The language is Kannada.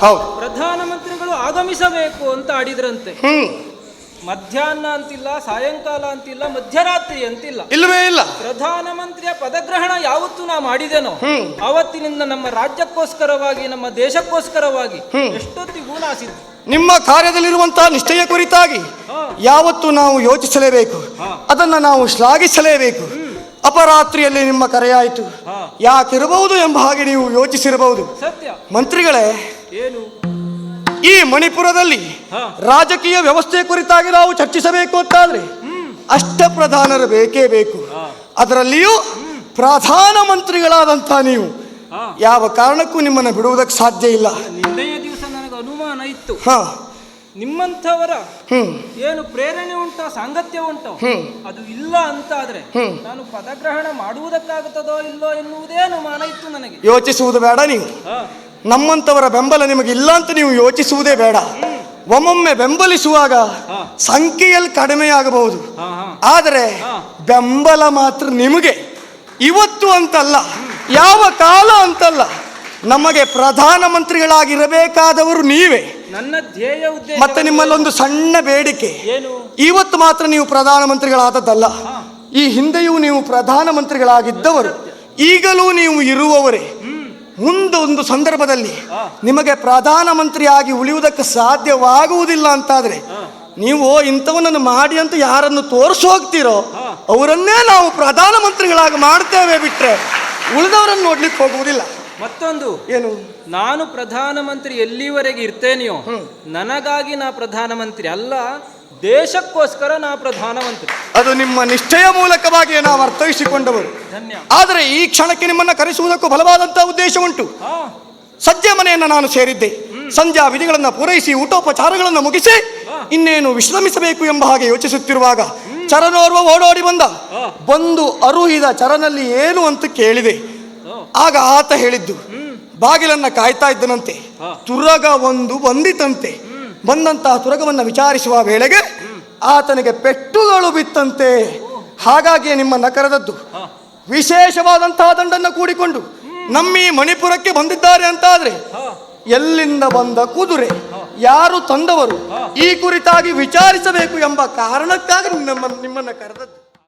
ಹೌದು. ಪ್ರಧಾನಮಂತ್ರಿಗಳು ಆಗಮಿಸಬೇಕು ಅಂತ ಆಡಿದ್ರಂತೆ. ಮಧ್ಯಾಹ್ನ ಅಂತಿಲ್ಲ ಸಾಯಂಕಾಲ ಅಂತಿಲ್ಲ ಮಧ್ಯರಾತ್ರಿ ಅಂತಿಲ್ಲ. ಇಲ್ಲವೇ ಇಲ್ಲ. ಪ್ರಧಾನಮಂತ್ರಿಯ ಪದಗ್ರಹಣ ಯಾವತ್ತು ನಾ ಮಾಡಿದೆನೋ. ಅವತ್ತಿನಿಂದ ನಮ್ಮ ರಾಜ್ಯಕ್ಕೋಸ್ಕರವಾಗಿ ನಮ್ಮ ದೇಶಕ್ಕೋಸ್ಕರವಾಗಿ ಎಷ್ಟೊತ್ತಿಗೂ ನಾಸಿದ್ದು. ನಿಮ್ಮ ಕಾರ್ಯದಲ್ಲಿರುವಂತಹ ನಿಷ್ಠೆಯ ಕುರಿತಾಗಿ ಯಾವತ್ತು ನಾವು ಯೋಚಿಸಲೇಬೇಕು. ಅದನ್ನ ನಾವು ಶ್ಲಾಘಿಸಲೇಬೇಕು. ಅಪರಾತ್ರಿಯಲ್ಲಿ ನಿಮ್ಮ ಕರೆಯಾಯಿತು. ಯಾಕಿರಬಹುದು ಎಂಬ ಹಾಗೆ ನೀವು ಯೋಚಿಸಿರಬಹುದು. ಸತ್ಯ. ಮಂತ್ರಿಗಳೇ ಏನು? ಈ ಮಣಿಪುರದಲ್ಲಿ ರಾಜಕೀಯ ವ್ಯವಸ್ಥೆ ಕುರಿತಾಗಿ ನಾವು ಚರ್ಚಿಸಬೇಕು ಅಂತಾದ್ರೆ ಅಷ್ಟ ಪ್ರಧಾನರು ಬೇಕೇ ಬೇಕು. ಅದರಲ್ಲಿಯೂ ಪ್ರಧಾನ ಮಂತ್ರಿಗಳಾದಂತಹ ನೀವು. ಯಾವ ಕಾರಣಕ್ಕೂ ನಿಮ್ಮನ್ನು ಬಿಡುವುದಕ್ಕೆ ಸಾಧ್ಯ ಇಲ್ಲ. ನಿನ್ನೆಯ ದಿವಸ ನನಗೆ ಅನುಮಾನ ಇತ್ತು. ಹಾ. ನಿಮ್ಮಂಥವರ ಏನು ಪ್ರೇರಣೆ ಉಂಟೋ ಸಾಂಗತ್ಯ ಉಂಟೋ ಅದು ಇಲ್ಲ ಅಂತ ಆದ್ರೆ ನಾನು ಪದಗ್ರಹಣ ಮಾಡುವುದಕ್ಕಾಗುತ್ತದೋ ಇಲ್ಲೋ ಎನ್ನುವುದೇ ಅನುಮಾನ ಇತ್ತು ನನಗೆ. ಯೋಚಿಸುವುದು ಬೇಡ ನೀವು. ನಮ್ಮಂಥವರ ನಮ್ಮಂತವರ ಬೆಂಬಲ ನಿಮಗೆ ಇಲ್ಲ ಅಂತ ನೀವು ಯೋಚಿಸುವುದೇ ಬೇಡ. ಒಮ್ಮೊಮ್ಮೆ ಬೆಂಬಲಿಸುವಾಗ. ಸಂಖ್ಯೆಯಲ್ಲಿ ಕಡಿಮೆಯಾಗಬಹುದು. ಆದರೆ ಬೆಂಬಲ ಮಾತ್ರ ನಿಮಗೆ. ಇವತ್ತು ಅಂತಲ್ಲ ಯಾವ ಕಾಲ ಅಂತಲ್ಲ ನಮಗೆ ಪ್ರಧಾನಮಂತ್ರಿಗಳಾಗಿರಬೇಕಾದವರು ನೀವೇ. ನನ್ನ ಧ್ಯೇಯ ಉದ್ದೇಶ ಮತ್ತೆ ನಿಮ್ಮಲ್ಲೊಂದು ಸಣ್ಣ ಬೇಡಿಕೆ. ಏನು? ಇವತ್ತು ಮಾತ್ರ ನೀವು ಪ್ರಧಾನಮಂತ್ರಿಗಳಾದದ್ದಲ್ಲ. ಈ ಹಿಂದೆಯೂ ನೀವು ಪ್ರಧಾನಮಂತ್ರಿಗಳಾಗಿದ್ದವರು. ಈಗಲೂ ನೀವು ಇರುವವರೇ. ಮುಂದೊಂದು ಸಂದರ್ಭದಲ್ಲಿ ನಿಮಗೆ ನಿಮಗೆ ಪ್ರಧಾನಮಂತ್ರಿಯಾಗಿ ಉಳಿಯುವುದಕ್ಕೆ ಸಾಧ್ಯವಾಗುವುದಿಲ್ಲ ಅಂತಾದ್ರೆ ನೀವು ಇಂಥವನನ್ನು ಮಾಡಿ ಅಂತ ಯಾರನ್ನು ತೋರಿಸಿ ಹೋಗ್ತೀರೋ ಅವರನ್ನೇ ನಾವು ಪ್ರಧಾನಮಂತ್ರಿಗಳಾಗಿ ಮಾಡ್ತೇವೆ ಬಿಟ್ರೆ ಉಳಿದವರನ್ನು ನೋಡ್ಲಿಕ್ಕೆ ಹೋಗುವುದಿಲ್ಲ. ಮತ್ತೊಂದು ಏನು? ನಾನು ಪ್ರಧಾನಮಂತ್ರಿ ಎಲ್ಲಿವರೆಗೆ ಇರ್ತೇನೆಯೋ ನನಗಾಗಿ ನಾ ಪ್ರಧಾನಮಂತ್ರಿ ಅಲ್ಲ ದೇಶಕ್ಕೋಸ್ಕರ ನಾ ಪ್ರಧಾನಮಂತ್ರಿ. ಅದು ನಿಮ್ಮ ನಿಷ್ಠೆಯ ಮೂಲಕವಾಗಿ ನಾವು ಅರ್ಥೈಸಿಕೊಂಡವರು. ಧನ್ಯ. ಆದರೆ ಈ ಕ್ಷಣಕ್ಕೆ ನಿಮ್ಮನ್ನು ಕರೆಸುವುದಕ್ಕೂ ಬಲವಾದಂತಹ ಉದ್ದೇಶ ಉಂಟು. ಸದ್ಯ ಮನೆಯನ್ನು ನಾನು ಸೇರಿದ್ದೆ. ಸಂಧ್ಯಾ ವಿಧಿಗಳನ್ನು ಪೂರೈಸಿ ಊಟೋಪಚಾರಗಳನ್ನು ಮುಗಿಸಿ ಇನ್ನೇನು ವಿಶ್ರಮಿಸಬೇಕು ಎಂಬ ಹಾಗೆ ಯೋಚಿಸುತ್ತಿರುವಾಗ ಚರನೋರ್ವ ಓಡೋಡಿ ಬಂದ. ಬಂದು ಅರುಹಿದ ಚರನಲ್ಲಿ ಏನು ಅಂತ ಕೇಳಿದೆ. ಆಗ ಆತ ಹೇಳಿದ್ದು, ಬಾಗಿಲನ್ನ ಕಾಯ್ತಾ ಇದ್ದನಂತೆ. ತುರಗ ಒಂದು ಬಂದಿತಂತೆ ಬಂದಂತಹ ತುರಗವನ್ನ ವಿಚಾರಿಸುವ ವೇಳೆಗೆ ಆತನಿಗೆ ಪೆಟ್ಟುಗಳು ಬಿತ್ತಂತೆ ಹಾಗಾಗಿ ನಿಮ್ಮನ್ನ ಕರೆದದ್ದು. ವಿಶೇಷವಾದಂತಹ ದಂಡನ್ನು ಕೂಡಿಕೊಂಡು ನಮ್ಮಿ ಮಣಿಪುರಕ್ಕೆ ಬಂದಿದ್ದಾರೆ ಅಂತಾದ್ರೆ. ಎಲ್ಲಿಂದ ಬಂದ ಕುದುರೆ ಯಾರು ತಂದವರು ಈ ಕುರಿತಾಗಿ ವಿಚಾರಿಸಬೇಕು ಎಂಬ ಕಾರಣಕ್ಕಾಗಿ ನಿಮ್ಮ ನಿಮ್ಮನ್ನ ಕರೆದದ್ದು